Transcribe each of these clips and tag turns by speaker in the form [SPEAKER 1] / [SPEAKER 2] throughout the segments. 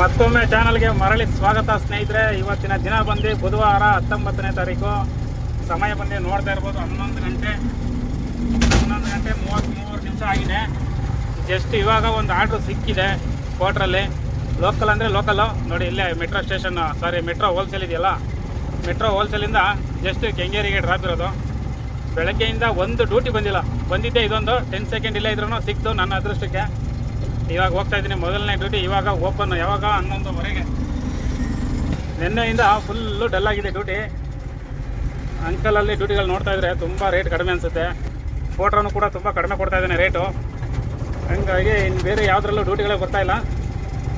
[SPEAKER 1] ಮತ್ತೊಮ್ಮೆ ಚಾನಲ್ಗೆ ಮರಳಿ ಸ್ವಾಗತ ಸ್ನೇಹಿತರೆ. ಇವತ್ತಿನ ದಿನ ಬಂದು ಬುಧವಾರ ಹತ್ತೊಂಬತ್ತನೇ ತಾರೀಕು. ಸಮಯ ಬಂದು ನೋಡ್ತಾ ಇರ್ಬೋದು, ಹನ್ನೊಂದು ಗಂಟೆ ಹನ್ನೊಂದು ಗಂಟೆ ಮೂವತ್ತ್ಮೂರು ನಿಮಿಷ ಆಗಿದೆ. ಜಸ್ಟ್ ಇವಾಗ ಒಂದು ಆರ್ಡ್ರ್ ಸಿಕ್ಕಿದೆ ಕೋಟ್ರಲ್ಲಿ ಲೋಕಲ್ ಅಂದರೆ ಲೋಕಲ್ಲು ನೋಡಿ, ಇಲ್ಲೇ metro station sorry metro wholesale ಇದೆಯಲ್ಲ? ಮೆಟ್ರೋ ಹೋಲ್ಸೇಲಿಂದ ಜಸ್ಟ್ ಕೆಂಗೇರಿಗೆ ಡ್ರಾಪ್ ಇರೋದು. ಬೆಳಗ್ಗೆಯಿಂದ ಒಂದು ಡ್ಯೂಟಿ ಬಂದಿಲ್ಲ. ಬಂದಿದ್ದೆ ಇದೊಂದು. ಟೆನ್ ಸೆಕೆಂಡ್ ಇಲ್ಲ ಇದ್ರೂ ಸಿಕ್ತು ನನ್ನ ಅದೃಷ್ಟಕ್ಕೆ. ಇವಾಗ ಹೋಗ್ತಾ ಇದ್ದೀನಿ. ಮೊದಲನೇ ಡ್ಯೂಟಿ ಇವಾಗ ಓಪನ್ ಯಾವಾಗ? ಹನ್ನೊಂದುವರೆಗೆ. ನಿನ್ನೆಯಿಂದ ಫುಲ್ಲು ಡಲ್ ಆಗಿದೆ ಡ್ಯೂಟಿ ಅಂಕಲಲ್ಲಿ ಡ್ಯೂಟಿಗಳು ನೋಡ್ತಾ ಇದ್ರೆ ತುಂಬ ರೇಟ್ ಕಡಿಮೆ ಅನಿಸುತ್ತೆ. ಫೋಟ್ರನು ಕೂಡ ತುಂಬ ಕಡಿಮೆ ಕೊಡ್ತಾ ಇದ್ದಾನೆ ರೇಟು ಹಂಗಾಗಿ ಇನ್ನು ಬೇರೆ ಯಾವುದ್ರಲ್ಲೂ ಡ್ಯೂಟಿಗಳೇ ಇಲ್ಲ.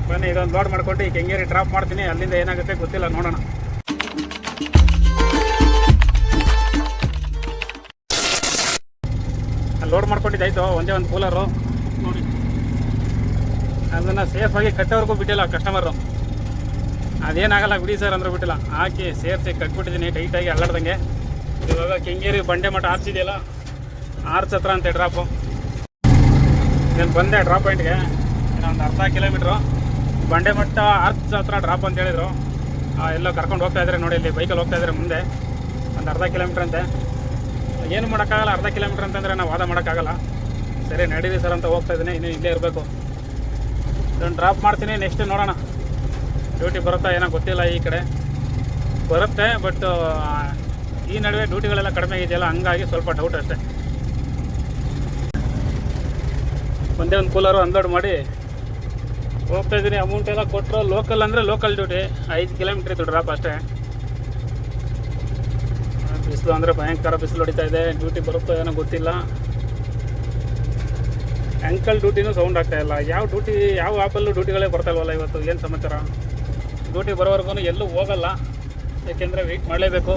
[SPEAKER 1] ಬನ್ನಿ, ಇದೊಂದು ಲೋಡ್ ಮಾಡ್ಕೊಂಡು ಈ ಕೆಂಗೇರಿ ಡ್ರಾಪ್ ಮಾಡ್ತೀನಿ. ಅಲ್ಲಿಂದ ಏನಾಗುತ್ತೆ ಗೊತ್ತಿಲ್ಲ, ನೋಡೋಣ. ಲೋಡ್ ಮಾಡ್ಕೊಂಡಿದ್ದಾಯ್ತು, ಒಂದೇ ಒಂದು ಕೂಲರು ಅದನ್ನು ಸೇಫಾಗಿ ಕಟ್ಟೋವರೆಗೂ ಬಿಟ್ಟಿಲ್ಲ ಕಸ್ಟಮರು ಅದೇನಾಗಲ್ಲ ಬಿಡಿ ಸರ್ ಅಂದ್ರೆ ಬಿಟ್ಟಿಲ್ಲ. ಹಾಕಿ ಸೇರಿಸಿ ಕಟ್ಬಿಟ್ಟಿದ್ದೀನಿ ಟೈಟಾಗಿ ಅಲ್ಲಾಡ್ದಂಗೆ. ಇವಾಗ ಕೆಂಗೇರಿ ಬಂಡೆ ಮಠ ಆರ್ಸಿದೆಯಲ್ಲ ಆರ್ಚ್ ಹತ್ರ ಅಂತೆ ಡ್ರಾಪು ನಾನು ಬಂದೆ ಡ್ರಾಪ್ ಪಾಯಿಂಟ್ಗೆ ಇನ್ನೊಂದು ಅರ್ಧ ಕಿಲೋಮೀಟ್ರು ಬಂಡೆ ಮಠ ಆರ್ಚ್ ಹತ್ರ ಡ್ರಾಪ್ ಅಂತ ಹೇಳಿದ್ರು. ಎಲ್ಲೋ ಕರ್ಕೊಂಡು ಹೋಗ್ತಾ ಇದ್ದಾರೆ ನೋಡಿ ಇಲ್ಲಿ ಬೈಕಲ್ಲಿ ಹೋಗ್ತಾ ಇದ್ದಾರೆ ಮುಂದೆ. ಒಂದು ಅರ್ಧ ಕಿಲೋಮೀಟ್ರ್ ಅಂತೆ. ಏನು ಮಾಡೋಕ್ಕಾಗಲ್ಲ, ಅರ್ಧ ಕಿಲೋಮೀಟ್ರ್ ಅಂತಂದರೆ ನಾವು ವಾದ ಮಾಡೋಕ್ಕಾಗಲ್ಲ. ಸರಿ, ನಡೀರಿ ಸರ್ ಅಂತ ಹೋಗ್ತಾ ಇದ್ದೀನಿ, ಇನ್ನು ಇಲ್ಲೇ ಇರಬೇಕು. ಇದನ್ನು ಡ್ರಾಪ್ ಮಾಡ್ತೀನಿ. ನೆಕ್ಸ್ಟ್ ನೋಡೋಣ. ಡ್ಯೂಟಿ ಬರುತ್ತಾ ಏನೋ ಗೊತ್ತಿಲ್ಲ ಈ ಕಡೆ. ಬರುತ್ತೆ ಬಟ್ ಈ ನಡುವೆ ಡ್ಯೂಟಿಗಳೆಲ್ಲ ಕಡಿಮೆ ಇದೆಯಲ್ಲ, ಹಂಗಾಗಿ ಸ್ವಲ್ಪ ಡೌಟ್ ಅಷ್ಟೇ. ಒಂದೇ ಒಂದು ಕೂಲರು ಅನ್ಲೋಡ್ ಮಾಡಿ ಹೋಗ್ತಾ ಇದ್ದೀನಿ. ಅಮೌಂಟ್ ಎಲ್ಲ ಕೊಟ್ಟರು ಲೋಕಲ್ ಅಂದರೆ ಲೋಕಲ್ ಡ್ಯೂಟಿ ಐದು ಕಿಲೋಮೀಟ್ರ್ ಇತ್ತು ಡ್ರಾಪ್ ಅಷ್ಟೇ. ಬಿಸಿಲು ಅಂದರೆ ಭಯಂಕರ ಬಿಸಿಲು ಹೊಡಿತಾ ಇದೆ. ಡ್ಯೂಟಿ ಬರುತ್ತೋ ಏನೋ ಗೊತ್ತಿಲ್ಲ. ಆ್ಯಂಕಲ್ ಡ್ಯೂಟಿನೂ ಸೌಂಡ್ ಆಗ್ತಾ ಇಲ್ಲ. ಯಾವ ಡ್ಯೂಟಿ ಯಾವ ಆ್ಯಪಲ್ಲೂ ಡ್ಯೂಟಿಗಳೇ ಬರ್ತಾ ಇಲ್ವಲ್ಲ ಇವತ್ತು? ಏನು ಸಮಾಚಾರ? ಡ್ಯೂಟಿ ಬರೋವರೆಗೂ ಎಲ್ಲೂ ಹೋಗಲ್ಲ. ಏಕೆಂದರೆ ವೆಯ್ಟ್ ಮಾಡಲೇಬೇಕು.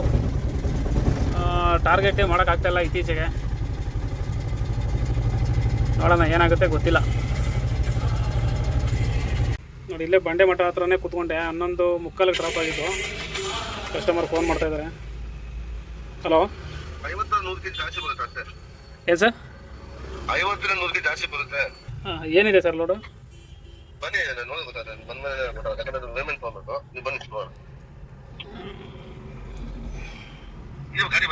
[SPEAKER 1] ಟಾರ್ಗೆಟೇ ಮಾಡೋಕ್ಕಾಗ್ತಾಯಿಲ್ಲ ಇತ್ತೀಚೆಗೆ. ನೋಡೋಣ ಏನಾಗುತ್ತೆ ಗೊತ್ತಿಲ್ಲ. ನೋಡಿ ಇಲ್ಲೇ ಬಂಡೆ ಮಠ ಹತ್ರನೇ ಕುತ್ಕೊಂಡೆ. ಹನ್ನೊಂದು ಮುಕ್ಕಾಲಿಗೆ ಡ್ರಾಪ್ ಆಗಿದ್ದು. ಕಸ್ಟಮರ್ ಫೋನ್ ಮಾಡ್ತಾ ಇದ್ದಾರೆ ಹಲೋ
[SPEAKER 2] ಐವತ್ತರ ನೂರು ಕೆಜಿ ಜಾಸ್ತಿ ಬರುತ್ತೆ ಸರ್
[SPEAKER 1] ಏನು ಸರ್?
[SPEAKER 2] ಐವತ್ತರ ನೂರು ಕೆಜಿ ಜಾಸ್ತಿ ಬರುತ್ತೆ.
[SPEAKER 1] ಹಾಂ ಏನಿದೆ ಸರ್ ಲೋಡು
[SPEAKER 2] ಬನ್ನಿ ನೋಡಿ ಯಾಕಂದ್ರೆ ಪೇಮೆಂಟ್ ಮಾಡ್ಬೇಕು ನೀವು ಬನ್ನಿ ನೀವು ಗಾಡಿ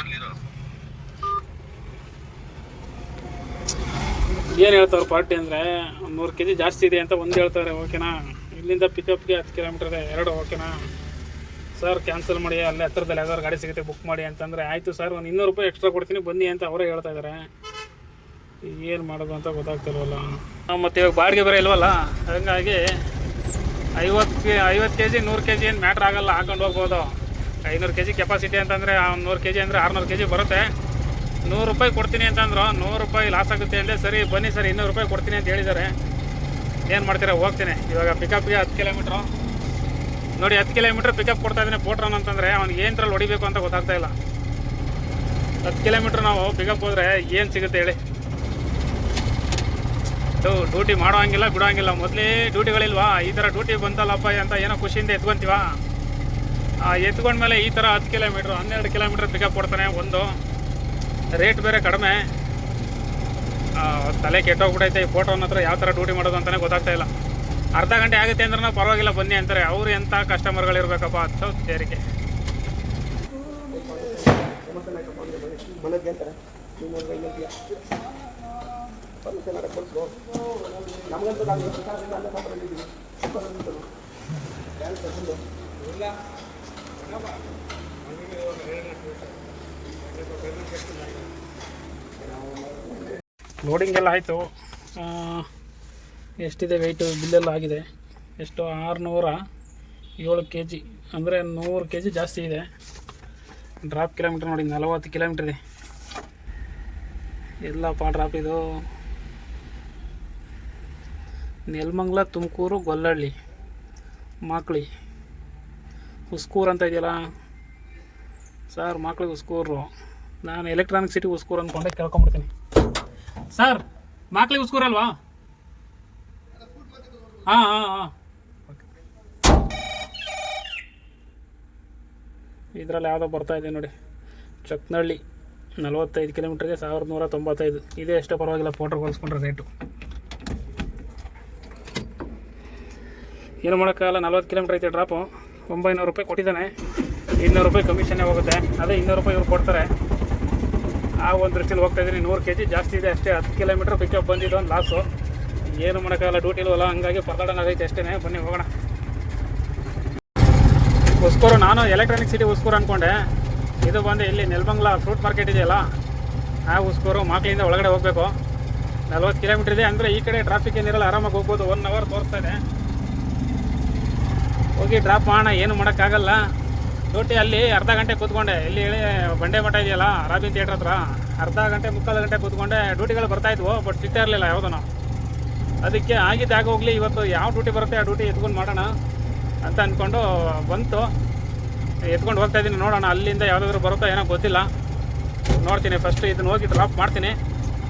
[SPEAKER 1] ಏನು ಹೇಳ್ತಾರೆ ಪಾರ್ಟಿ ಅಂದರೆ ಒಂದು ನೂರು ಕೆ ಜಿ ಜಾಸ್ತಿ ಇದೆ ಅಂತ ಒಂದು ಹೇಳ್ತಾರೆ ಓಕೆನಾ ಇಲ್ಲಿಂದ ಪಿಕಪ್ಗೆ ಹತ್ತು ಕಿಲೋಮೀಟರ್ ಇದೆ ಎರಡು ಓಕೆನಾ ಸರ್ ಕ್ಯಾನ್ಸಲ್ ಮಾಡಿ ಅಲ್ಲೇ ಹತ್ರದಲ್ಲಿ ಯಾವ್ದಾದ್ರು ಗಾಡಿ ಸಿಗುತ್ತೆ ಬುಕ್ ಮಾಡಿ ಅಂತಂದರೆ ಆಯಿತು ಸರ್ ಒಂದು ಇನ್ನೂರು ರೂಪಾಯಿ ಎಕ್ಸ್ಟ್ರಾ ಕೊಡ್ತೀನಿ ಬನ್ನಿ ಅಂತ ಅವರೇ ಹೇಳ್ತಾ ಇದ್ದಾರೆ ಏನು ಮಾಡೋದು ಅಂತ ಗೊತ್ತಾಗ್ತಿಲ್ವಲ್ಲ. ಮತ್ತು ಇವಾಗ ಬಾಡಿಗೆ ಬೇರೆ ಇಲ್ವಲ್ಲ, ಹಾಗಾಗಿ ಐವತ್ತು ಕೆ ಐವತ್ತು ಕೆ ಜಿ ನೂರು ಕೆ ಜಿ ಏನು ಮ್ಯಾಟ್ರ್ ಆಗಲ್ಲ, ಹಾಕೊಂಡು ಹೋಗ್ಬೋದು. ಐನೂರು ಕೆ ಜಿ ಕೆಪಾಸಿಟಿ ಅಂತಂದರೆ ನೂರು ಕೆ ಜಿ ಅಂದರೆ ಆರುನೂರು ಕೆ ಜಿ ಬರುತ್ತೆ. ನೂರು ರೂಪಾಯಿ ಕೊಡ್ತೀನಿ ಅಂತಂದ್ರು, ನೂರು ರೂಪಾಯಿ ಲಾಸ್ ಆಗುತ್ತೆ ಅಂದರೆ ಸರಿ, ಬನ್ನಿ ಸರ್, ಇನ್ನೂರು ರೂಪಾಯಿ ಕೊಡ್ತೀನಿ ಅಂತ ಹೇಳಿದ್ದಾರೆ. ಏನು ಮಾಡ್ತೀರಾ, ಹೋಗ್ತೀನಿ. ಇವಾಗ ಪಿಕಪ್ಗೆ ಹತ್ತು ಕಿಲೋಮೀಟ್ರು ನೋಡಿ, ಹತ್ತು ಕಿಲೋಮೀಟ್ರ್ ಪಿಕಪ್ ಕೊಡ್ತಾ ಇದ್ದೀನಿ ಪೋಟ್ರನ್ ಅಂತಂದರೆ, ಅವ್ನಿಗೆ ಏನರಲ್ಲಿ ಹೊಡಿಬೇಕು ಅಂತ ಗೊತ್ತಾಗ್ತಾ ಇಲ್ಲ. ಹತ್ತು ಕಿಲೋಮೀಟ್ರ್ ನಾವು ಪಿಕಪ್ ಹೋದರೆ ಏನು ಸಿಗುತ್ತೆ ಹೇಳಿ. ಡ್ಯೂಟಿ ಮಾಡೋ ಹಂಗಿಲ್ಲ ಬಿಡೋ ಹಂಗಿಲ್ಲ ಮೊದಲೇ ಡ್ಯೂಟಿಗಳಿಲ್ವಾ? ಈ ಥರ ಡ್ಯೂಟಿ ಬಂತಲ್ಲಪ್ಪ ಅಂತ ಏನೋ ಖುಷಿಯಿಂದ ಎತ್ಕೊಂತೀವ? ಎತ್ಕೊಂಡ್ಮೇಲೆ ಈ ಥರ ಹತ್ತು ಕಿಲೋಮೀಟ್ರ್, ಹನ್ನೆರಡು ಕಿಲೋಮೀಟ್ರ್ ಪಿಕಪ್ ಕೊಡ್ತಾನೆ ಒಂದು. ರೇಟ್ ಬೇರೆ ಕಡಿಮೆ. ತಲೆ ಕೆಟ್ಟೋಗ್ಬಿಟ್ಟೈತೆ ಈ ಫೋಟೋನ ಹತ್ರ ಯಾವ ಥರ ಡ್ಯೂಟಿ ಮಾಡೋದು ಅಂತಲೇ ಗೊತ್ತಾಗ್ತಾ ಇಲ್ಲ. ಅರ್ಧ ಗಂಟೆ ಆಗುತ್ತೆ ಅಂದ್ರೆ ಪರವಾಗಿಲ್ಲ, ಬನ್ನಿ ಅಂತಾರೆ. ಅವ್ರು ಎಂಥ ಕಸ್ಟಮರ್ಗಳಿರ್ಬೇಕಪ್ಪ ಲೋಡಿಂಗ್ ಎಲ್ಲ ಆಯಿತು. ಎಷ್ಟಿದೆ ವೆಯ್ಟು ಬಿಲ್ಲೆಲ್ಲ ಆಗಿದೆ. ಎಷ್ಟು? ಆರುನೂರ ಏಳು ಕೆ ಜಿ ಅಂದರೆ ನೂರು ಕೆ ಜಿ ಜಾಸ್ತಿ ಇದೆ. ಡ್ರಾಪ್ ಕಿಲೋಮೀಟ್ರ್ ನೋಡಿ, ನಲವತ್ತು ಕಿಲೋಮೀಟ್ರ್ ಇದೆ. ಎಲ್ಲಪ್ಪ ಡ್ರಾಪ್ ಇದು. ನೆಲಮಂಗ್ಲ, ತುಮಕೂರು ಗೊಲ್ಲಹಳ್ಳಿ ಮಾಕ್ಳಿ. ಹುಸ್ಕೂರು ಅಂತ ಇದೆಯಲ್ಲ? ಸರ್, ಮಕ್ಳಿಗೆ ಹುಸ್ಕೂರು. ನಾನು ಎಲೆಕ್ಟ್ರಾನಿಕ್ ಸಿಟಿ ಹುಸ್ಕೂರು ಅಂದ್ಕೊಂಡೆ ಕೇಳ್ಕೊಂಬಿಡ್ತೀನಿ. ಸರ್ ಮಾಕ್ಳಿ ಉಸ್ಕೂರಲ್ವಾ ಹಾಂ ಹಾಂ ಹಾಂ. ಇದರಲ್ಲಿ ಯಾವುದೋ ಬರ್ತಾ ಇದೆ ನೋಡಿ. ಚಕ್ನಹಳ್ಳಿ ನಲ್ವತ್ತೈದು ಕಿಲೋಮೀಟ್ರಿಗೆ ಸಾವಿರದ ನೂರ ತೊಂಬತ್ತೈದು. ಇದೇ ಅಷ್ಟೇ ಪರವಾಗಿಲ್ಲ ಫೋಟೋ ಕಳಿಸ್ಕೊಂಡ್ರೆ ರೇಟು ಏನು ಮಾಡೋಕ್ಕಾಗಲ್ಲ, ನಲ್ವತ್ತು ಕಿಲೋಮೀಟ್ರ್ ಐತೆ ಡ್ರಾಪು ಒಂಬೈನೂರು ರೂಪಾಯಿ ಕೊಟ್ಟಿದ್ದಾನೆ. ಇನ್ನೂರು ರೂಪಾಯಿ ಕಮಿಷನ್ನೇ ಹೋಗುತ್ತೆ. ಅದೇ ಇನ್ನೂರು ರೂಪಾಯಿ ಇವ್ರು ಕೊಡ್ತಾರೆ. ಆ ಒಂದು ದೃಷ್ಟಿಲಿ ಹೋಗ್ತಾ ಇದ್ದೀನಿ. ನೂರು ಕೆ ಜಿ ಜಾಸ್ತಿ ಇದೆ ಅಷ್ಟೇ. ಹತ್ತು ಕಿಲೋಮೀಟ್ರ್ ಪಿಕಪ್ ಬಂದಿದ್ದು ಒಂದು ಲಾಸು ಏನು ಮಾಡೋಕ್ಕಾಗಲ್ಲ ಡ್ಯೂಟಿ ಇಲ್ವಲ್ಲ, ಹಂಗಾಗಿ ಪರದಾಡೋಣಾಗೈತೆ ಅಷ್ಟೇ. ಬನ್ನಿ, ಹೋಗೋಣ. ಉಸ್ಕೂರು ನಾನು ಎಲೆಕ್ಟ್ರಾನಿಕ್ ಸಿಟಿ ಉಸ್ಕೂರು ಅಂದ್ಕೊಂಡೆ ಇದು ಬಂದು ಇಲ್ಲಿ ನೆಲಮಂಗ್ಲ ಫ್ರೂಟ್ ಮಾರ್ಕೆಟ್ ಇದೆಯಲ್ಲ, ಆ ಉಸ್ಕೂರು ಮಕ್ಕಳಿಂದ ಒಳಗಡೆ ಹೋಗಬೇಕು. ನಲ್ವತ್ತು ಕಿಲೋಮೀಟ್ರ್ ಇದೆ. ಅಂದರೆ ಈ ಕಡೆ ಟ್ರಾಫಿಕ್ ಏನಿರಲ್ಲ, ಆರಾಮಾಗಿ ಹೋಗ್ಬೋದು. ಒನ್ ಅವರ್ ತೋರಿಸ್ತಾ ಇದೆ. ಹೋಗಿ ಡ್ರಾಪ್ ಮಾಡೋಣ ಏನು ಮಾಡೋಕ್ಕಾಗಲ್ಲ. ಡ್ಯೂಟಿ ಅಲ್ಲಿ ಅರ್ಧ ಗಂಟೆ ಕೂತ್ಕೊಂಡೆ. ಇಲ್ಲಿ ಹೇಳಿ ಬಂಡೆ ಮಠ ಇದೆಯಲ್ಲ ರಾಬಿನ್ ಥಿಯೇಟ್ರ್ ಹತ್ರ. ಅರ್ಧ ಗಂಟೆ, ಮುಕ್ಕಾಲು ಗಂಟೆ ಕೂತ್ಕೊಂಡೆ. ಡ್ಯೂಟಿಗಳು ಬರ್ತಾ ಇದ್ವು ಬಟ್ ಸಿಗ್ತಾ ಇರಲಿಲ್ಲ ಯಾವುದನ್ನು ಅದಕ್ಕೆ ಆಗಿದ್ದಾಗ ಹೋಗಲಿ, ಇವತ್ತು ಯಾವ ಡ್ಯೂಟಿ ಬರುತ್ತೆ ಆ ಡ್ಯೂಟಿ ಎತ್ಕೊಂಡು ಮಾಡೋಣ ಅಂತ ಅಂದ್ಕೊಂಡು ಬಂತು. ಎತ್ಕೊಂಡು ಹೋಗ್ತಾ ಇದ್ದೀನಿ ನೋಡೋಣ ಅಲ್ಲಿಂದ ಯಾವುದಾದ್ರು ಬರುತ್ತೋ ಏನೋ ಗೊತ್ತಿಲ್ಲ. ನೋಡ್ತೀನಿ ಫಸ್ಟ್ ಇದನ್ನ ಹೋಗಿ ಡ್ರಾಪ್ ಮಾಡ್ತೀನಿ.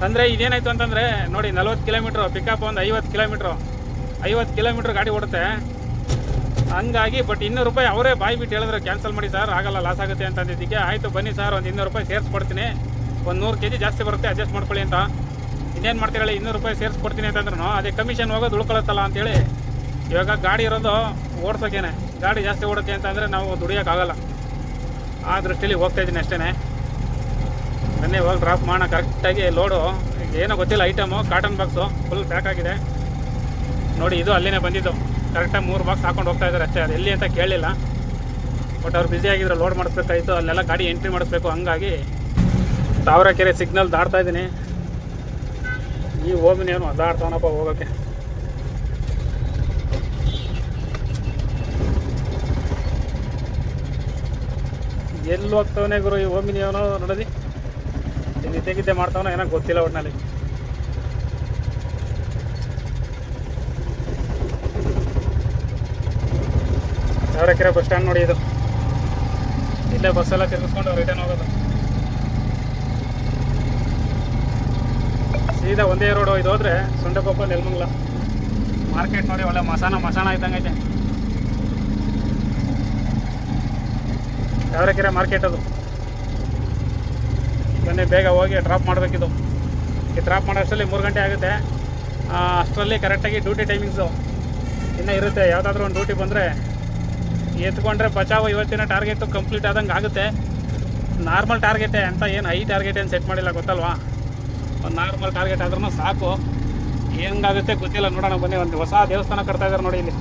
[SPEAKER 1] ಅಂದರೆ ಇದೇನಾಯಿತು ಅಂತಂದರೆ, ನೋಡಿ, ನಲ್ವತ್ತು ಕಿಲೋಮೀಟ್ರು ಪಿಕಪ್ ಒಂದು ಐವತ್ತು ಕಿಲೋಮೀಟ್ರು. ಐವತ್ತು ಕಿಲೋಮೀಟ್ರ್ ಗಾಡಿ ಓಡುತ್ತೆ. ಹಂಗಾಗಿ ಬಟ್ ಇನ್ನೂರು ರೂಪಾಯಿ ಅವರೇ ಬಾಯಿ ಬಿಟ್ಟು ಹೇಳಿದ್ರು ಕ್ಯಾನ್ಸಲ್ ಮಾಡಿ ಸರ್ ಆಗಲ್ಲ ಲಾಸ್ ಆಗುತ್ತೆ ಅಂತ ಅಂದಿದ್ದಕ್ಕೆ, ಆಯಿತು, ಬನ್ನಿ ಸರ್ ಒಂದು ಇನ್ನೂರು ರೂಪಾಯಿ ಸೇರಿಸ್ಕೊಡ್ತೀನಿ. ಒಂದು ನೂರು ಕೆ ಜಿ ಜಾಸ್ತಿ ಬರುತ್ತೆ ಅಡ್ಜಸ್ಟ್ ಮಾಡ್ಕೊಳ್ಳಿ ಅಂತ. ಇನ್ನೇನು ಮಾಡ್ತೀರಲ್ಲ, ಇನ್ನೂರು ರೂಪಾಯಿ ಸೇರಿಸ್ಕೊಡ್ತೀನಿ ಅಂತಂದ್ರೂ ಅದೇ ಕಮಿಷನ್ ಹೋಗೋದು ಉಳ್ಕೊಳತ್ತಲ್ಲ ಅಂತೇಳಿ, ಇವಾಗ ಗಾಡಿ ಇರೋದು ಓಡಿಸೋಕೇನೆ. ಗಾಡಿ ಜಾಸ್ತಿ ಓಡುತ್ತೆ ಅಂತಂದರೆ ನಾವು ದುಡಿಯೋಕ್ಕಾಗಲ್ಲ. ಆ ದೃಷ್ಟಿಲಿ ಹೋಗ್ತಾ ಇದ್ದೀನಿ ಅಷ್ಟೇ ಬನ್ನಿ ಹೋಗಿ ಡ್ರಾಪ್ ಮಾಡೋಣ ಕರೆಕ್ಟಾಗಿ ಲೋಡು ಏನೋ ಗೊತ್ತಿಲ್ಲ item cotton box full pack ಆಗಿದೆ. ನೋಡಿ, ಇದು ಅಲ್ಲಿನೇ ಬಂದಿದ್ದು. ಕರೆಕ್ಟಾಗಿ ಮೂರು ಬಾಕ್ಸ್ ಹಾಕೊಂಡು ಹೋಗ್ತಾ ಇದ್ದಾರೆ ಅಷ್ಟೇ. ಅದು ಎಲ್ಲಿ ಅಂತ ಕೇಳಲಿಲ್ಲ ಬಟ್ ಅವ್ರು ಬ್ಯುಸಿ ಆಗಿದ್ರೆ ಲೋಡ್ ಮಾಡಿಸ್ಬೇಕಾಯಿತು. ಅಲ್ಲೆಲ್ಲ ಗಾಡಿ ಎಂಟ್ರಿ ಮಾಡಿಸ್ಬೇಕು. ಹಂಗಾಗಿ ತಾವರೆಕೆರೆ ಸಿಗ್ನಲ್ ದಾಡ್ತಾ ಇದ್ದೀನಿ. ಈ ಓಮಿನಿ ಏನು ಅದಾಡ್ತಾವನಪ್ಪ ಹೋಗೋಕ್ಕೆ ಎಲ್ಲಿ ಹೋಗ್ತಾವನೆ ಗುರು ಈ ಓಮಿನಿ ಏನೋ ನೋಡಿದಿ? ನಿದ್ದೆ ಗಿದ್ದೆ ಮಾಡ್ತಾವನೋ ಏನೋ ಗೊತ್ತಿಲ್ಲ ಒಟ್ಟಿನಲ್ಲಿ ಸಾವಿರಕೆರೆ ಬಸ್ ಸ್ಟ್ಯಾಂಡ್ ನೋಡಿ ಇದು. ಇಲ್ಲೇ ಬಸ್ಸೆಲ್ಲ ತಿರ್ಗಿಸ್ಕೊಂಡು ರಿಟರ್ನ್ ಹೋಗೋದು. ಸೀದಾ ಒಂದೇ ರೋಡು ಇದು ಹೋದ್ರೆ ಸೊಂಡಕೊಪ್ಪ ನೆಲ್ಮಂಗ್ಲ. ಮಾರ್ಕೆಟ್ ನೋಡಿ ಒಳ್ಳೆ ಮಸಾನ ಮಸಾನ ಇದ್ದಂಗೈತೆ ಸಾವಿರಕೆರೆ ಮಾರ್ಕೆಟ್ ಅದು. ಬನ್ನಿ, ಬೇಗ ಹೋಗಿ ಡ್ರಾಪ್ ಮಾಡಬೇಕಿದು. ಈ ಡ್ರಾಪ್ ಮಾಡೋಷ್ಟರಲ್ಲಿ ಮೂರು ಗಂಟೆ ಆಗುತ್ತೆ. ಅಷ್ಟರಲ್ಲಿ ಕರೆಕ್ಟಾಗಿ ಡ್ಯೂಟಿ ಟೈಮಿಂಗ್ಸು ಇನ್ನೂ ಇರುತ್ತೆ. ಯಾವುದಾದ್ರೂ ಒಂದು ಡ್ಯೂಟಿ ಬಂದರೆ ಎತ್ಕೊಂಡ್ರೆ ಬಚಾವ್ ಇವತ್ತಿನ ಟಾರ್ಗೆಟು ಕಂಪ್ಲೀಟ್ ಆದಂಗೆ ಆಗುತ್ತೆ. ನಾರ್ಮಲ್ ಟಾರ್ಗೆಟೇ ಅಂತ ಏನು ಹೈ ಟಾರ್ಗೆಟ್ ಏನು ಸೆಟ್ ಮಾಡಿಲ್ಲ ಗೊತ್ತಲ್ವಾ? ಒಂದು ನಾರ್ಮಲ್ ಟಾರ್ಗೆಟ್ ಆದ್ರೂ ಸಾಕು. ಹೆಂಗಾಗುತ್ತೆ ಗೊತ್ತಿಲ್ಲ, ನೋಡೋಣ ಬನ್ನಿ, ಒಂದು ಹೊಸ ದೇವಸ್ಥಾನ ಕಟ್ತಾ ಇದ್ದಾರೆ ನೋಡಿ ಇಲ್ಲಿ.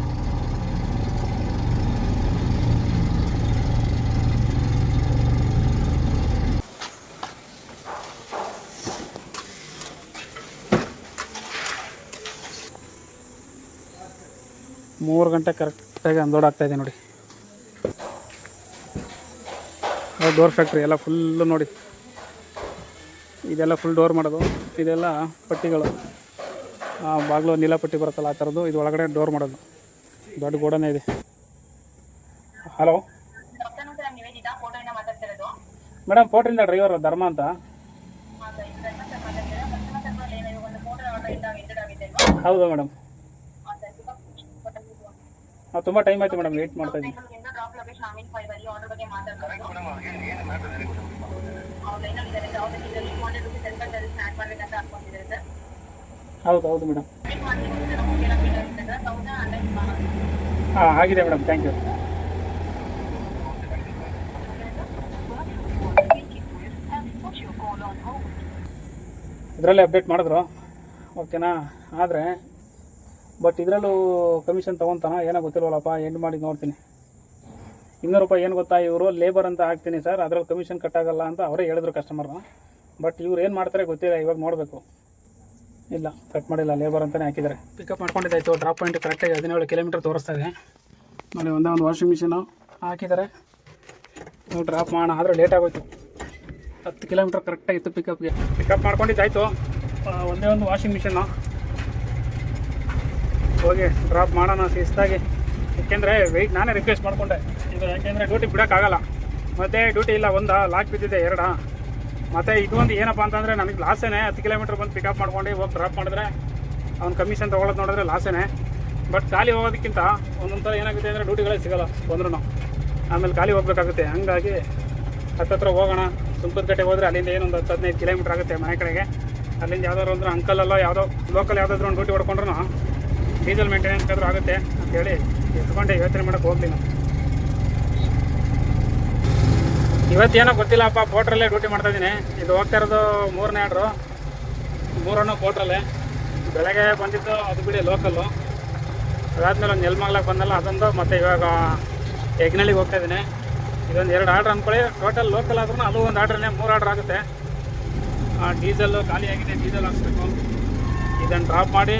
[SPEAKER 1] ಮೂರು ಗಂಟೆ ಕರೆಕ್ಟಾಗಿ ಅಂದೋಡಾಗ್ತಾ ಇದೆ ನೋಡಿ. ಡೋರ್ ಫ್ಯಾಕ್ಟ್ರಿ ಎಲ್ಲ ಫುಲ್ಲು ನೋಡಿ. ಇದೆಲ್ಲ ಫುಲ್ ಡೋರ್ ಮಾಡೋದು. ಇದೆಲ್ಲ ಪಟ್ಟಿಗಳು. ಬಾಗಿಲು ನೀಲಪಟ್ಟಿ ಬರುತ್ತಲ್ಲ, ಆ ಥರದ್ದು. ಇದು ಒಳಗಡೆ ಡೋರ್ ಮಾಡೋದು. ದೊಡ್ಡ ಗೋಡನೇ ಇದೆ. ಹಲೋ ಮೇಡಮ್ ಪೋಟ್ರಿಂದ ಡ್ರೈವರ್ ಧರ್ಮ ಅಂತ. ಹೌದಾ ಮೇಡಮ್
[SPEAKER 3] ಹಾಂ ತುಂಬ
[SPEAKER 1] ಟೈಮ್ ಆಯಿತು ಮೇಡಮ್ ವೇಟ್ ಮಾಡ್ತಾ ಇದ್ದೀವಿ ಹೌದು ಹೌದು ಮೇಡಮ್. ಹಾಂ, ಆಗಿದೆ ಮೇಡಮ್. ಥ್ಯಾಂಕ್ ಯು ಇದರಲ್ಲೇ ಅಪ್ಡೇಟ್ ಮಾಡಿದ್ರು. ಓಕೆನಾ ಆದರೆ ಬಟ್ ಇದರಲ್ಲೂ ಕಮಿಷನ್ ತೊಗೊತಾನ? ಏನೋ ಗೊತ್ತಿಲ್ವಲ್ಲಪ್ಪ ಎಂಡ್ ಮಾಡಿ ನೋಡ್ತೀನಿ. ಇನ್ನೂರು ರೂಪಾಯಿ ಏನು ಗೊತ್ತಾ, ಇವರು ಲೇಬರ್ ಅಂತ ಹಾಕ್ತೀನಿ ಸರ್ ಅದ್ರಲ್ಲಿ ಕಮಿಷನ್ ಕಟ್ಟಾಗಲ್ಲ ಅಂತ ಅವರೇ ಹೇಳಿದ್ರು ಕಸ್ಟಮರ್ನ ಬಟ್ ಇವ್ರು ಏನು ಮಾಡ್ತಾರೆ ಗೊತ್ತಿಲ್ಲ, ಇವಾಗ ನೋಡಬೇಕು. ಇಲ್ಲ ಕಟ್ ಮಾಡಿಲ್ಲ ಲೇಬರ್ ಅಂತಲೇ ಹಾಕಿದ್ದಾರೆ. ಪಿಕಪ್ ಮಾಡ್ಕೊಂಡಿದ್ದಾಯ್ತು ಡ್ರಾಪ್ ಪಾಯಿಂಟ್ ಕರೆಕ್ಟಾಗಿ ಹದಿನೇಳು ಕಿಲೋಮೀಟರ್ ತೋರಿಸ್ತಾ ಇದೆ. ನೋಡಿ, ಒಂದೇ ಒಂದು ವಾಷಿಂಗ್ ಮಿಷಿನು ಹಾಕಿದ್ದಾರೆ. ನೀವು ಡ್ರಾಪ್ ಮಾಡೋಣ ಆದರೆ ಲೇಟ್ ಆಗೋಯ್ತು. ಹತ್ತು ಕಿಲೋಮೀಟರ್ ಕರೆಕ್ಟಾಗಿತ್ತು ಪಿಕಪ್ಗೆ ಪಿಕಪ್ ಮಾಡ್ಕೊಂಡಿದ್ದಾಯ್ತು. ಒಂದೇ ಒಂದು ವಾಷಿಂಗ್ ಮಿಷಿನ್ನು ಹೋಗಿ ಡ್ರಾಪ್ ಮಾಡೋಣ, ಶಿಸ್ತಾಗಿ. ಯಾಕೆಂದರೆ ವೆಯ್ಟ್ ನಾನೇ ರಿಕ್ವೆಸ್ಟ್ ಮಾಡಿಕೊಂಡೆ. ಇದು. ಯಾಕೆಂದರೆ ಡ್ಯೂಟಿ ಬಿಡೋಕ್ಕಾಗಲ್ಲ. ಮತ್ತೆ ಡ್ಯೂಟಿ ಇಲ್ಲ, ಒಂದ ಲಾಕ್ ಬಿದ್ದಿದೆ, ಎರಡ. ಮತ್ತು ಇದು ಒಂದು ಏನಪ್ಪ ಅಂತಂದರೆ ನನಗೆ ಲಾಸೇನೆ ಹತ್ತು ಕಿಲೋಮೀಟ್ರ್ ಬಂದು ಪಿಕಪ್ ಮಾಡ್ಕೊಂಡು ಹೋಗಿ ಡ್ರಾಪ್ ಮಾಡಿದ್ರೆ ಅವ್ನು ಕಮಿಷನ್ ತೊಗೊಳೋದು ನೋಡಿದ್ರೆ ಲಾಸೇನೆ ಬಟ್ ಖಾಲಿ ಹೋಗೋದಕ್ಕಿಂತ ಒಂದೊಂದು ಥರ ಏನಾಗುತ್ತೆ ಅಂದರೆ ಡ್ಯೂಟಿಗಳೇ ಸಿಗಲ್ಲ ಬಂದ್ರೂ ಆಮೇಲೆ ಖಾಲಿ ಹೋಗ್ಬೇಕಾಗುತ್ತೆ. ಹಂಗಾಗಿ ಹತ್ತತ್ರ ಹೋಗೋಣ. ಸುಂಕದಕಟ್ಟೆ ಹೋದರೆ ಅಲ್ಲಿಂದ ಏನೊಂದು ಹತ್ತು, ಹದಿನೈದು ಕಿಲೋಮೀಟ್ರ್ ಆಗುತ್ತೆ ಮನೆ ಕಡೆಗೆ. ಅಲ್ಲಿಂದ ಯಾವ್ದಾದ್ರು ಅಂದ್ರೆ ಅಂಕಲಲ್ಲೋ ಯಾವುದೋ ಲೋಕಲ್ ಯಾವುದಾದ್ರೂ ಒಂದು ಡ್ಯೂಟಿ ಹೊಡ್ಕೊಂಡ್ರು ಡೀಸೆಲ್ ಮೇಂಟೆನೆನ್ಸ್ ಆದರೂ ಆಗುತ್ತೆ ಅಂತೇಳಿ ಎತ್ಕೊಂಡೆ ಯೋಚನೆ ಮಾಡೋಕ್ಕೆ ಹೋಗ್ಲಿ ನಾವು ಇವತ್ತೇನೋ ಗೊತ್ತಿಲ್ಲಪ್ಪ ಪೋಟ್ರಲ್ಲೇ ಡ್ಯೂಟಿ ಮಾಡ್ತಾ ಇದ್ದೀನಿ. ಇದು ಹೋಗ್ತಾ ಇರೋದು ಮೂರನೇ ಆರ್ಡ್ರು ಮೂರನ್ನು ಪೋಟ್ರಲ್ಲೇ ಬೆಳಗ್ಗೆ ಬಂದಿದ್ದು ಅದು ಬಿಡಿ ಲೋಕಲ್ಲು ಅದಾದಮೇಲೆ ಒಂದು ನೆಲ್ಮಗ್ಲಾಗ ಬಂದಲ್ಲ, ಅದೊಂದು ಮತ್ತು ಇವಾಗ ಯಜ್ಞಳ್ಳಿಗೆ ಹೋಗ್ತಾ ಇದ್ದೀನಿ. ಇದೊಂದು ಎರಡು ಆರ್ಡ್ರ್ ಅಂದ್ಕೊಳ್ಳಿ ಟೋಟಲ್ ಲೋಕಲ್ ಆದ್ರೂ ಅದು ಒಂದು ಆರ್ಡ್ರನ್ನೇ ಮೂರು ಆರ್ಡ್ರ್ ಆಗುತ್ತೆ. ಡೀಸೆಲ್ಲು ಖಾಲಿಯಾಗಿದೆ ಡೀಸೆಲ್ ಹಾಕ್ಸ್ಬೇಕು. ಇದನ್ನು ಡ್ರಾಪ್ ಮಾಡಿ.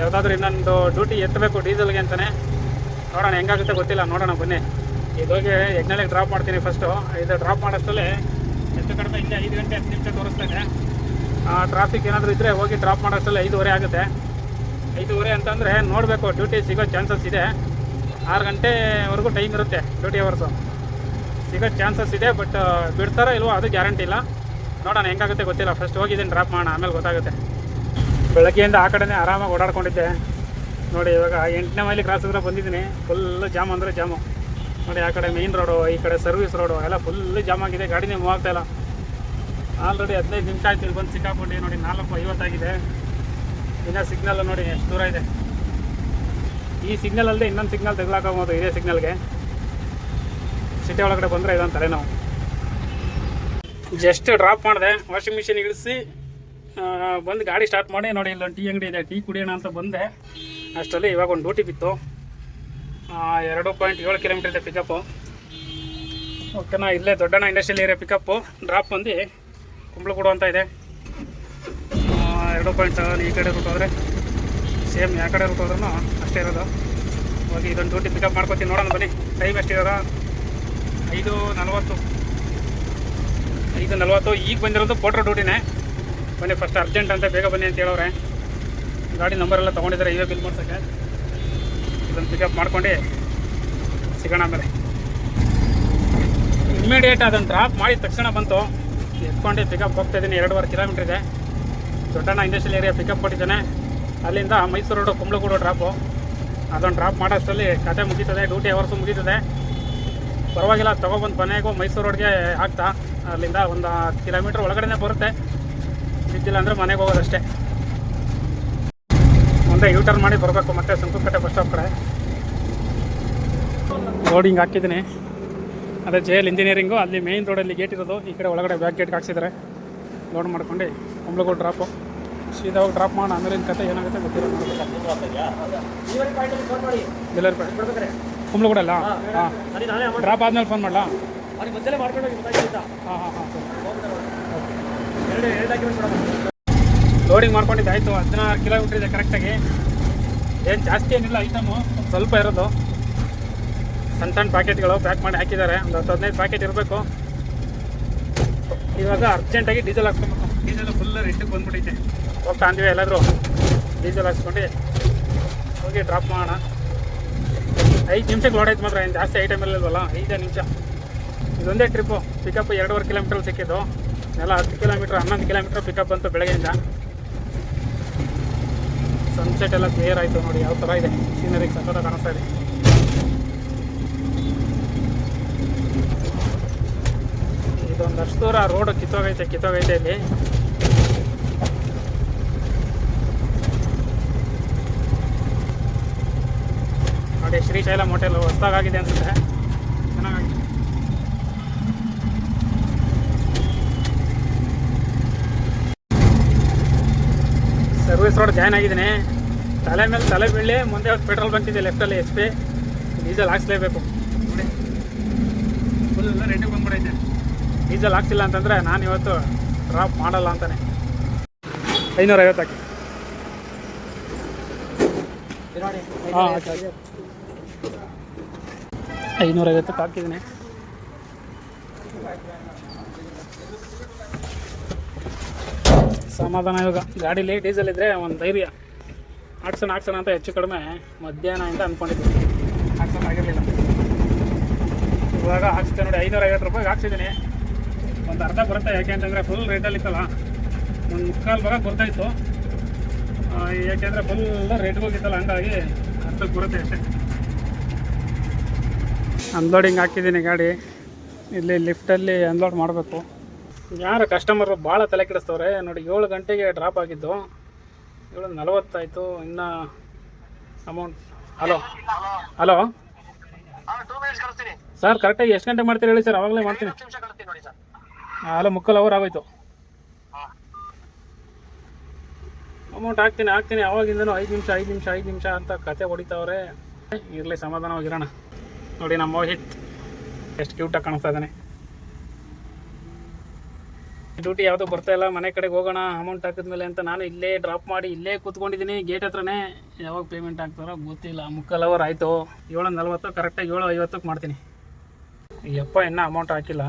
[SPEAKER 1] ಯಾವುದಾದ್ರೂ ಇನ್ನೊಂದು ಡ್ಯೂಟಿ ಎತ್ತಬೇಕು ಡೀಸೆಲ್ಗೆ ಅಂತಲೇ ನೋಡೋಣ, ಹೆಂಗಾಗುತ್ತೆ ಗೊತ್ತಿಲ್ಲ. ನೋಡೋಣ, ಬನ್ನಿ. ಇದೋಗಿ ಯಜ್ಞಳಿಗೆ ಡ್ರಾಪ್ ಮಾಡ್ತೀನಿ ಫಸ್ಟು ಇದು ಡ್ರಾಪ್ ಮಾಡೋಷ್ಟಲ್ಲಿ ಹೆಚ್ಚು ಕಡಿಮೆ ಇಲ್ಲೇ ಐದು ಗಂಟೆ ಹತ್ತು ನಿಮಿಷ ತೋರಿಸ್ತೇನೆ ಟ್ರಾಫಿಕ್ ಏನಾದರೂ ಇದ್ದರೆ ಹೋಗಿ ಡ್ರಾಪ್ ಮಾಡೋಷ್ಟಲ್ಲಿ ಐದುವರೆ ಆಗುತ್ತೆ. ಐದೂವರೆ ಅಂತಂದರೆ ನೋಡಬೇಕು ಡ್ಯೂಟಿ ಸಿಗೋ ಚಾನ್ಸಸ್ ಇದೆ. ಆರು ಗಂಟೆವರೆಗೂ ಟೈಮ್ ಇರುತ್ತೆ ಡ್ಯೂಟಿ ಅವರ್ಸು ಸಿಗೋ ಚಾನ್ಸಸ್ ಇದೆ ಬಟ್ ಬಿಡ್ತಾರೋ ಇಲ್ವೋ ಅದು ಗ್ಯಾರಂಟಿ ಇಲ್ಲ. ನೋಡೋಣ, ಹೆಂಗಾಗುತ್ತೆ ಗೊತ್ತಿಲ್ಲ. ಫಸ್ಟ್ ಹೋಗಿದ್ದೀನಿ ಡ್ರಾಪ್ ಮಾಡೋಣ, ಆಮೇಲೆ ಗೊತ್ತಾಗುತ್ತೆ. ಬೆಳಗ್ಗೆಯಿಂದ ಆ ಕಡೆನೇ ಆರಾಮಾಗಿ ಓಡಾಡ್ಕೊಂಡಿದ್ದೆ. ನೋಡಿ, ಇವಾಗ ಎಂಟನೇ ಮೈಲಿ ಕ್ರಾಸ್ ಹತ್ರ ಬಂದಿದ್ದೀನಿ. ಫುಲ್ಲು ಜಾಮ್ ಅಂದರೆ ಜಾಮು ನೋಡಿ, ಆ ಕಡೆ ಮೇನ್ ರೋಡು ಈ ಕಡೆ ಸರ್ವಿಸ್ ರೋಡು ಎಲ್ಲ ಫುಲ್ಲು ಜಾಮ್ ಆಗಿದೆ. ಗಾಡಿನೇ ಮೂವ್ ಆಗ್ತಾಯಿಲ್ಲ ಆಲ್ರೆಡಿ ಹದಿನೈದು ನಿಮಿಷ ಆಯ್ತು ಇಲ್ಲಿ ಬಂದು ಸಿಕ್ಕಾಕೊಂಡು. ನೋಡಿ, ನಾಲ್ಕು ಐವತ್ತಾಗಿದೆ ಇನ್ನೂ ಸಿಗ್ನಲ್ ನೋಡಿ, ಎಷ್ಟು ದೂರ ಇದೆ. ಈ ಸಿಗ್ನಲ್ ಅಲ್ಲದೆ ಇನ್ನೊಂದು ಸಿಗ್ನಲ್ ತೆಗ್ಲಾಕೋಬೋದು ಇದೇ ಸಿಗ್ನಲ್ಗೆ ಸಿಟಿ ಒಳಗಡೆ ಬಂದರೆ ಇದಂತಾರೆ ನಾವು ಜಸ್ಟ್ ಡ್ರಾಪ್ ಮಾಡಿದೆ. ವಾಷಿಂಗ್ ಮಿಷಿನ್ ಇಳಿಸಿ ಬಂದು ಗಾಡಿ ಸ್ಟಾರ್ಟ್ ಮಾಡಿ. ನೋಡಿ, ಇಲ್ಲೊಂದು ಟೀ ಅಂಗಡಿ ಇದೆ. ಟೀ ಕುಡಿಯೋಣ ಅಂತ ಬಂದೆ. ಅಷ್ಟರಲ್ಲಿ ಇವಾಗ ಒಂದು ಡ್ಯೂಟಿ ಬಿತ್ತು. ಎರಡು ಪಾಯಿಂಟ್ ಏಳು ಕಿಲೋಮೀಟರ್ ಇದೆ ಪಿಕಪ್ಪು ಓಕೆನಾ ಇಲ್ಲೇ Doddanna industrial area pickup drop ಬಂದು ಕುಂಬಳಗೂಡು ಅಂತ ಇದೆ. ಎರಡು ಪಾಯಿಂಟ್ ಸೆವೆನ್ ಈ ಕಡೆ ರೂಟ್ ಹೋದರೆ ಸೇಮ್ ಯಾವ ಕಡೆ ರೂಟ್ ಹೋದ್ರೂ ಅಷ್ಟೇ ಇರೋದು. ಹೋಗಿ ಇದೊಂದು ಡ್ಯೂಟಿ ಪಿಕಪ್ ಮಾಡ್ಕೊತೀನಿ, ನೋಡೋಣ ಬನ್ನಿ. ಟೈಮ್ ಎಷ್ಟಿರೋದ ಐದು ನಲ್ವತ್ತು. ಐದು ನಲ್ವತ್ತು, ಈಗ ಬಂದಿರೋದು ಪೋಟ್ರೋ ಡ್ಯೂಟಿನೇ ಬನ್ನಿ ಫಸ್ಟ್ ಅರ್ಜೆಂಟ್ ಅಂತ ಬೇಗ ಬನ್ನಿ ಅಂತ ಹೇಳೋರೆ ಗಾಡಿ ನಂಬರ್ ಎಲ್ಲ ತೊಗೊಂಡಿದ್ದಾರೆ ಇವೇ ಬಿಲ್ ಮಾಡ್ಸೋಕ್ಕೆ. ಇದನ್ನು ಪಿಕಪ್ ಮಾಡ್ಕೊಂಡು. ಸಿಗೋಣ ಆಮೇಲೆ. ಇಮ್ಮಿಡಿಯೇಟ್ ಅದನ್ನು ಡ್ರಾಪ್ ಮಾಡಿದ ತಕ್ಷಣ ಬಂತು. ಎತ್ಕೊಂಡು ಪಿಕಪ್ ಹೋಗ್ತಾ ಇದ್ದೀನಿ. ಎರಡೂವರೆ ಕಿಲೋಮೀಟ್ರ್ ಇದೆ. ದೊಡ್ಡಣ್ಣ ಇಂಡಸ್ಟ್ರಿಯಲ್ ಏರಿಯಾ ಪಿಕಪ್ ಕೊಟ್ಟಿದ್ದಾನೆ. ಅಲ್ಲಿಂದ ಮೈಸೂರು ರೋಡು ಕುಂಬಳಗೂಡು ಡ್ರಾಪು ಅದನ್ನು ಡ್ರಾಪ್ ಮಾಡೋಷ್ಟರಲ್ಲಿ ಕತೆ ಮುಗೀತದೆ. Duty hours ಮುಗೀತದೆ. ಪರವಾಗಿಲ್ಲ ತೊಗೊಬಂದು ಮನೆಗೂ ಮೈಸೂರು ರೋಡ್ಗೆ ಆಗ್ತಾ. ಅಲ್ಲಿಂದ ಒಂದು ಹತ್ತು ಕಿಲೋಮೀಟ್ರ್ ಒಳಗಡೆನೇ ಬರುತ್ತೆ. ಬಿದ್ದಿಲ್ಲ ಅಂದರೆ ಮನೆಗೆ ಹೋಗೋದಷ್ಟೇ. ಮುಂದೆ ಯೂ ಟರ್ನ್ ಮಾಡಿ ಬರಬೇಕು ಮತ್ತೆ ಸುಂಕುಪೇಟೆ ಬಸ್ ಸ್ಟಾಪ್ ಕಡೆ. ಲೋಡಿಂಗ್ ಹಾಕಿದ್ದೀನಿ. ಅದೇ ಜೆ ಎಲ್ ಇಂಜಿನಿಯರಿಂಗು ಅಲ್ಲಿ ಮೇಯ್ನ್ ರೋಡಲ್ಲಿ ಗೇಟ್ ಇರೋದು. ಈ ಕಡೆ ಒಳಗಡೆ ಬ್ಯಾಕ್ ಗೇಟ್ಗೆ ಹಾಕ್ಸಿದ್ದಾರೆ. ಲೋಡ್ ಮಾಡ್ಕೊಂಡು ಕುಂಬ್ಳಗೂಡು ಡ್ರಾಪು ಸೀದಾ ಹೋಗಿ ಡ್ರಾಪ್ ಮಾಡೋಣ ಆಮೇಲೆ ಕತೆ ಏನಾಗುತ್ತೆ ಗೊತ್ತಿರೋ ಡೆಲಿವರಿ ಪಾಯಿಂಟ್ ಕುಂಬ್ಳಗೂಡು ಅಲ್ಲ? ಹಾಂ ಡ್ರಾಪ್ ಆದ್ಮೇಲೆ ಫೋನ್ ಮಾಡಲಾ? ಹಾಂ ಹಾಂ ಹಾಂ ಲೋಡಿಂಗ್ ಮಾಡ್ಕೊಂಡಿದ್ದು. ಆಯಿತು ಹದಿನಾರು ಕಿಲೋಮೀಟ್ರ್ ಇದೆ ಕರೆಕ್ಟಾಗಿ ಏನು ಜಾಸ್ತಿ ಏನಿಲ್ಲ ಐಟಮು ಸ್ವಲ್ಪ ಇರೋದು. ಸಣ್ಣ ಸಣ್ಣ ಪ್ಯಾಕೆಟ್ಗಳು ಪ್ಯಾಕ್ ಮಾಡಿ ಹಾಕಿದ್ದಾರೆ. ಒಂದು ಹತ್ತು ಹದಿನೈದು ಪ್ಯಾಕೆಟ್ ಇರಬೇಕು. ಇವಾಗ ಅರ್ಜೆಂಟಾಗಿ ಡೀಸೆಲ್ ಹಾಕ್ಸ್ಕೊಬೇಕು. ಡೀಸೆಲ್ ಫುಲ್ ರೆಡ್ಡಿಗೆ ಬಂದ್ಬಿಟ್ಟೈತೆ ಹೋಗ್ತಾ ಅಂದಿವಿ ಎಲ್ಲಾದರೂ. ಡೀಸೆಲ್ ಹಾಕ್ಸ್ಕೊಂಡು ಹೋಗಿ ಡ್ರಾಪ್ ಮಾಡೋಣ. ಐದು ನಿಮಿಷಕ್ಕೆ ಲೋಡ್ ಆಯ್ತು ಮಾತ್ರ. ಏನು ಜಾಸ್ತಿ ಐಟಮ್ ಇರಲಿಲ್ವಲ್ಲ? ಐದೇ ನಿಮಿಷ. ಇದೊಂದೇ ಟ್ರಿಪ್ಪು ಪಿಕಪ್ ಎರಡೂವರೆ ಕಿಲೋಮೀಟ್ರಲ್ಲಿ ಸಿಕ್ಕಿದ್ದು. ಎಲ್ಲ ಹತ್ತು ಕಿಲೋಮೀಟ್ರ್ ಹನ್ನೊಂದು ಕಿಲೋಮೀಟ್ರ್ ಪಿಕಪ್ ಬಂತು ಬೆಳಗ್ಗೆಯಿಂದ. ಸನ್ಸೆಟ್ ಎಲ್ಲ ಕ್ಲಿಯರ್ ಆಯಿತು ನೋಡಿ, ಯಾವ ಥರ ಇದೆ. ಸೀನರಿ ಸಕ್ಕತ್ತ ಕಾಣಿಸ್ತಾ ಇದೆ. ಇದೊಂದಷ್ಟು ದೂರ ರೋಡ್ ಕಿತ್ತೋಗೈತೆ ಕಿತ್ತೋಗೈತೆ ಇಲ್ಲಿ. ನೋಡಿ, ಶ್ರೀಶೈಲ ಹೋಟೆಲ್ ಹೊಸದಾಗಿದೆ ಅನ್ಸುತ್ತೆ. ಚೆನ್ನಾಗಿದೆ ಸರ್ವಿಸ್ ರೋಡ್ ಜಾಯ್ನ್ ಆಗಿದ್ದೀನಿ. ತಲೆ ಮೇಲೆ ತಲೆ ಬೀಳಿ ಮುಂದೆ ಪೆಟ್ರೋಲ್ ಬಂಕ್ ಇದೆ ಲೆಫ್ಟಲ್ಲಿ ಎಚ್ ಪಿ ಡೀಸೆಲ್ ಹಾಕ್ಸ್ಲೇಬೇಕು. ನೋಡಿ. ಫುಲ್ ರೆಡಿ ಬಂದ್ಬಿಡೈತೆ. ಡೀಸೆಲ್ ಹಾಕ್ಸಿಲ್ಲ ಅಂತಂದರೆ ನಾನು ಇವತ್ತು ಡ್ರಾಪ್ ಮಾಡಲ್ಲ ಅಂತಾನೆ. ಐನೂರ ಹಾಂ ಐನೂರ ಐವತ್ತಕ್ಕೆ ಹಾಕಿದ್ದೀನಿ. ಸಮಾಧಾನ ಇವಾಗ ಗಾಡೀಲಿ ಡೀಸೆಲ್ ಇದ್ದರೆ ಒಂದು ಧೈರ್ಯ. ಹಾಕ್ಸೋಣ ಹಾಕ್ಸೋಣ ಅಂತ ಹೆಚ್ಚು ಕಡಿಮೆ ಮಧ್ಯಾಹ್ನದಿಂದ ಅಂದ್ಕೊಂಡಿದ್ದೀನಿ ಹಾಕ್ಸೋಣ ಆಗಿರಲಿಲ್ಲ. ಇವಾಗ ಹಾಕ್ಸ್ತೆ ನೋಡಿ ಐನೂರ ಐವತ್ತು ರೂಪಾಯಿಗೆ ಹಾಕ್ಸಿದ್ದೀನಿ. ಒಂದು ಅರ್ಧ ಬರುತ್ತೆ, ಯಾಕೆ ಅಂತಂದರೆ ಫುಲ್ ರೇಟಲ್ಲಿ ಇತ್ತಲ್ಲ. ಒಂದು ಮುಕ್ಕಾಲು ಭಾಗ ಬರ್ತಾಯಿತ್ತು. ಯಾಕೆಂದರೆ ಫುಲ್ ರೇಟ್ ಹೋಗಿತ್ತಲ್ಲ, ಹಂಗಾಗಿ ಅರ್ಧಕ್ಕೆ ಬರುತ್ತೆ ಅಷ್ಟೇ. ಅನ್ಲೋಡಿಂಗ್ ಹಾಕಿದ್ದೀನಿ ಗಾಡಿ. ಇಲ್ಲಿ ಲಿಫ್ಟಲ್ಲಿ ಅನ್ಲೋಡ್ ಮಾಡಬೇಕು. ಯಾರು ಕಸ್ಟಮರು ಭಾಳ ತಲೆ ಕೆಡಿಸ್ತವ್ರೆ. ನೋಡಿ ಏಳು ಗಂಟೆಗೆ ಡ್ರಾಪ್ ಆಗಿದ್ದು. ಏಳು ನಲವತ್ತಾಯಿತು. ಇನ್ನು ಅಮೌಂಟ್ ಹಲೋ ಹಲೋ ಸರ್ ಕರೆಕ್ಟಾಗಿ ಎಷ್ಟು ಗಂಟೆ ಮಾಡ್ತೀರಿ ಹೇಳಿ ಸರ್ ಅವಾಗಲೇ ಮಾಡ್ತೀನಿ. ಹಲೋ ಮುಕ್ಕಲ್ ಅವರ್ ಆಗೋಯ್ತು. ಅಮೌಂಟ್ ಹಾಕ್ತೀನಿ ಹಾಕ್ತೀನಿ. ಅವಾಗಿಂದನೂ ಐದು ನಿಮಿಷ ಐದು ನಿಮಿಷ ಐದು ನಿಮಿಷ ಅಂತ ಕತೆ ಹೊಡಿತಾವ್ರೆ. ಇರಲಿ ಸಮಾಧಾನವಾಗಿರೋಣ. ನೋಡಿ ನಮ್ಮ ಮೋಹಿತ್ ಎಷ್ಟು ಕ್ಯೂಟಾಗಿ ಕಾಣಿಸ್ತಾ ಇದ್ದಾನೆ. ಡ್ಯೂಟಿ ಯಾವುದೂ ಬರ್ತಾ ಇಲ್ಲ ಮನೆ ಕಡೆಗೆ ಹೋಗೋಣ ಅಮೌಂಟ್ ಹಾಕಿದ್ಮೇಲೆ ಅಂತ ನಾನು ಇಲ್ಲೇ ಡ್ರಾಪ್ ಮಾಡಿ ಇಲ್ಲೇ ಕೂತ್ಕೊಂಡಿದ್ದೀನಿ. ಗೇಟ್ ಹತ್ರನೇ ಯಾವಾಗ ಪೇಮೆಂಟ್ ಆಗ್ತಾರೋ ಗೊತ್ತಿಲ್ಲ. ಮುಕ್ಕಲ್ ಅವರ್ ಆಯಿತು. ಏಳು ನಲ್ವತ್ತು ಕರೆಕ್ಟಾಗಿ ಏಳು ಐವತ್ತಕ್ಕೆ ಮಾಡ್ತೀನಿ. ಯಪ್ಪ ಇನ್ನೂ ಅಮೌಂಟ್ ಹಾಕಿಲ್ಲ.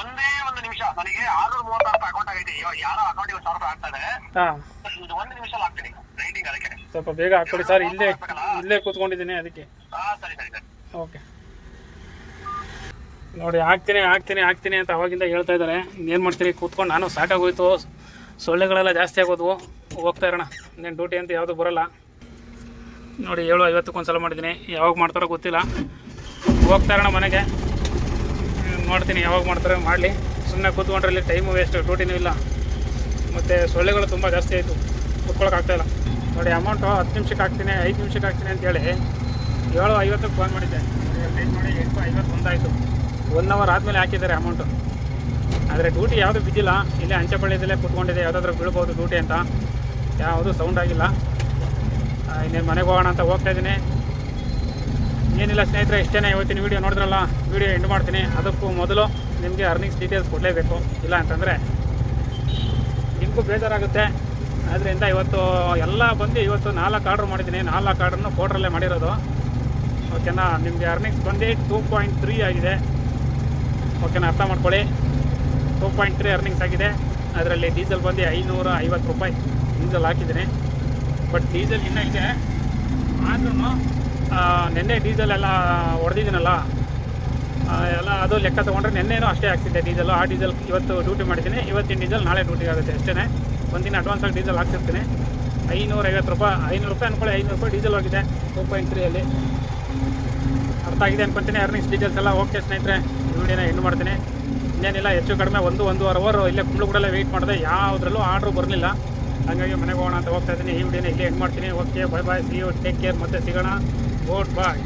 [SPEAKER 2] ಒಂದೇ ಒಂದು ನಿಮಿಷ. ನನಗೆ ಆರ್ನೂರ ಮೂವತ್ತಾರು ರೂಪಾಯಿ ಅಕೌಂಟ್ ಆಗೈತೆ. ಯಾರೋ ಅಕೌಂಟ್ ಇವತ್ತು ಸಾವಿರ ರೂಪಾಯಿ ಆಗ್ತಾನೆ
[SPEAKER 1] ಹಾಂ.
[SPEAKER 2] ಇದು ಒಂದು ನಿಮಿಷ ಹಾಕ್ತೀನಿ. ರೈಟಿಂಗ್ ಅದಕ್ಕೆ.
[SPEAKER 1] ಸ್ವಲ್ಪ ಬೇಗ ಹಾಕ್ಕೊಡಿ ಸರ್. ಇಲ್ಲೇ ಇಲ್ಲೇ ಕೂತ್ಕೊಂಡಿದ್ದೀನಿ ಅದಕ್ಕೆ.
[SPEAKER 2] ಹಾ ಸರಿ ಸರಿ ಸರಿ.
[SPEAKER 1] ಓಕೆ ನೋಡಿ, ಹಾಕ್ತೀನಿ ಹಾಕ್ತೀನಿ ಹಾಕ್ತೀನಿ ಅಂತ ಅವಾಗಿಂದ ಹೇಳ್ತಾ ಇದ್ದಾರೆ. ಏನು ಮಾಡ್ತೀನಿ ಕೂತ್ಕೊಂಡು ನಾನು ಸಾಕಾಗೋಯ್ತು. ಸೊಳ್ಳೆಗಳೆಲ್ಲ ಜಾಸ್ತಿ ಆಗೋದು ಹೋಗ್ತಾ ಇರೋಣ. ಇನ್ನೇನು ಡ್ಯೂಟಿ ಅಂತ ಯಾವುದು ಬರೋಲ್ಲ. ನೋಡಿ ಏಳು ಐವತ್ತಕ್ಕೊಂದ್ಸಲ ಒಂದು ಸಲ ಮಾಡಿದ್ದೀನಿ. ಯಾವಾಗ ಮಾಡ್ತಾರೋ ಗೊತ್ತಿಲ್ಲ. ಹೋಗ್ತಾ ಇರೋಣ ಮನೆಗೆ. ನೋಡ್ತೀನಿ ಯಾವಾಗ ಮಾಡ್ತಾರೆ ಮಾಡಲಿ. ಸುಮ್ಮನೆ ಕೂತ್ಕೊಂಡ್ರೆ ಇಲ್ಲಿ ಟೈಮು ವೇಸ್ಟು ಡ್ಯೂಟಿನೂ ಇಲ್ಲ. ಮತ್ತು ಸೊಳ್ಳೆಗಳು ತುಂಬ ಜಾಸ್ತಿ ಆಯಿತು. ಕೂತ್ಕೊಳ್ಳೋಕ್ಕಾಗ್ತಾಯಿಲ್ಲ ನೋಡಿ ಅಮೌಂಟು ಹತ್ತು ನಿಮಿಷಕ್ಕೆ ಹಾಕ್ತೀನಿ, ಐದು ನಿಮಿಷಕ್ಕೆ ಹಾಕ್ತೀನಿ ಅಂತೇಳಿ ಏಳು ಐವತ್ತಕ್ಕೆ ಫೋನ್ ಮಾಡಿದ್ದೆ. ಟೈಮ್ ಮಾಡಿ ಎಂಟು ಐವತ್ತೊಂದಾಯಿತು. ಒನ್ ಅವರ್ ಆದಮೇಲೆ ಹಾಕಿದ್ದಾರೆ ಅಮೌಂಟು ಆದರೆ ಡ್ಯೂಟಿ ಯಾವುದು ಬಿದ್ದಿಲ್ಲ. ಇಲ್ಲೇ ಅಂಚೆಪಳ್ಳಿದಲ್ಲೇ ಕುತ್ಕೊಂಡಿದೆ ಯಾವುದಾದ್ರೂ ಬೀಳ್ಬೋದು ಡ್ಯೂಟಿ ಅಂತ. ಯಾವುದು ಸೌಂಡ್ ಆಗಿಲ್ಲ. ಇನ್ನೇನು ಮನೆಗೆ ಹೋಗೋಣ ಅಂತ ಹೋಗ್ತಾ ಇದ್ದೀನಿ. ಏನಿಲ್ಲ ಸ್ನೇಹಿತರೆ ಇಷ್ಟೇ ಇವತ್ತಿನ ವೀಡಿಯೋ ನೋಡಿದ್ರಲ್ಲ? ವೀಡಿಯೋ ಎಂಡ್ ಮಾಡ್ತೀನಿ. ಅದಕ್ಕೂ ಮೊದಲು ನಿಮಗೆ ಅರ್ನಿಂಗ್ಸ್ ಡೀಟೇಲ್ಸ್ ಕೊಡಲೇಬೇಕು. ಇಲ್ಲ ಅಂತಂದರೆ ನಿಮಗೂ ಬೇಜಾರಾಗುತ್ತೆ. ಅದರಿಂದ ಇವತ್ತು ಎಲ್ಲ ಬಂದು ಇವತ್ತು ನಾಲ್ಕು ಆರ್ಡ್ರ್ ಮಾಡಿದ್ದೀನಿ. ನಾಲ್ಕು ಆರ್ಡ್ರನ್ನು ಕೋಟ್ರಲ್ಲೇ ಮಾಡಿರೋದು. ಓಕೆನಾ ನಿಮಗೆ ಅರ್ನಿಂಗ್ಸ್ ಬಂದು ಟೂ ಪಾಯಿಂಟ್ ತ್ರೀ ಆಗಿದೆ. ಓಕೆನಾ ಅರ್ಥ ಮಾಡ್ಕೊಳ್ಳಿ. ಟೂ ಪಾಯಿಂಟ್ ತ್ರೀ ಅರ್ನಿಂಗ್ಸ್ ಆಗಿದೆ. ಅದರಲ್ಲಿ ಡೀಸೆಲ್ ಬಂದು ಐನೂರ ಐವತ್ತು ರೂಪಾಯಿ ಡೀಸೆಲ್ ಹಾಕಿದ್ದೀನಿ. ಬಟ್ ಡೀಸೆಲ್ ಇನ್ನೂ ಇದೆ. ಆದ್ರೂ ನಿನ್ನೆ ಡೀಸೆಲ್ ಎಲ್ಲ ಹೊಡೆದಿದ್ದೀನಲ್ಲ ಎಲ್ಲ ಅದು ಲೆಕ್ಕ ತೊಗೊಂಡ್ರೆ ನಿನ್ನೆನೂ ಅಷ್ಟೇ ಹಾಕ್ಸಿದ್ದೆ ಡೀಸೆಲ್ ಆ ಡೀಸೆಲ್ ಇವತ್ತು ಡ್ಯೂಟಿ ಮಾಡಿದ್ದೀನಿ. ಇವತ್ತಿನ ಡೀಸೆಲ್ ನಾಳೆ ಡ್ಯೂಟಿ ಆಗುತ್ತೆ ಅಷ್ಟೇ ಒಂದಿನ ಅಡ್ವಾನ್ಸಾಗಿ ಡೀಸೆಲ್ ಹಾಕ್ಸಿರ್ತೀನಿ. ಐನೂರ ಐವತ್ತು ರೂಪಾಯಿ, ಐನೂರು ರೂಪಾಯಿ ಅಂದ್ಕೊಳ್ಳಿ ಐನೂರು ರೂಪಾಯಿ ಡೀಸೆಲ್ ಹೋಗಿದೆ ಟೂ ಪಾಯಿಂಟ್ ತ್ರೀಯಲ್ಲಿ ಅರ್ಥ ಆಗಿದೆ ಅನ್ಕೊಂತೀನಿ ಅರ್ನಿಂಗ್ಸ್ ಡೀಟೇಲ್ಸ್ ಎಲ್ಲ ಓಕೆ ಸ್ನೇಹಿತರೆ. ವಿಡಿಯೋನ ಎಂಡ್ ಮಾಡ್ತೀನಿ. ಇನ್ನೇನಿಲ್ಲ, ಹೆಚ್ಚು ಕಡಿಮೆ ಒಂದು, ಒಂದೂವರೆ ಅವರು ಇಲ್ಲೇ ಕುಂಬ್ಳಗೂಡಲ್ಲೇ ವೆಯ್ಟ್ ಮಾಡಿದೆ. ಯಾವುದ್ರಲ್ಲೂ ಆರ್ಡ್ರು ಬರಲಿಲ್ಲ. ಹಾಗಾಗಿ ಮನೆಗೆ ಹೋಗೋಣ ಅಂತ ಹೋಗ್ತಾ ಇದ್ದೀನಿ. ಈ ವಿಡಿಯೋನ ಇಲ್ಲೇ ಎಂಡ್ ಮಾಡ್ತೀನಿ. Okay bye bye see you take care ಮತ್ತೆ ಸಿಗೋಣ. ಗುಡ್ ಬಾಯ್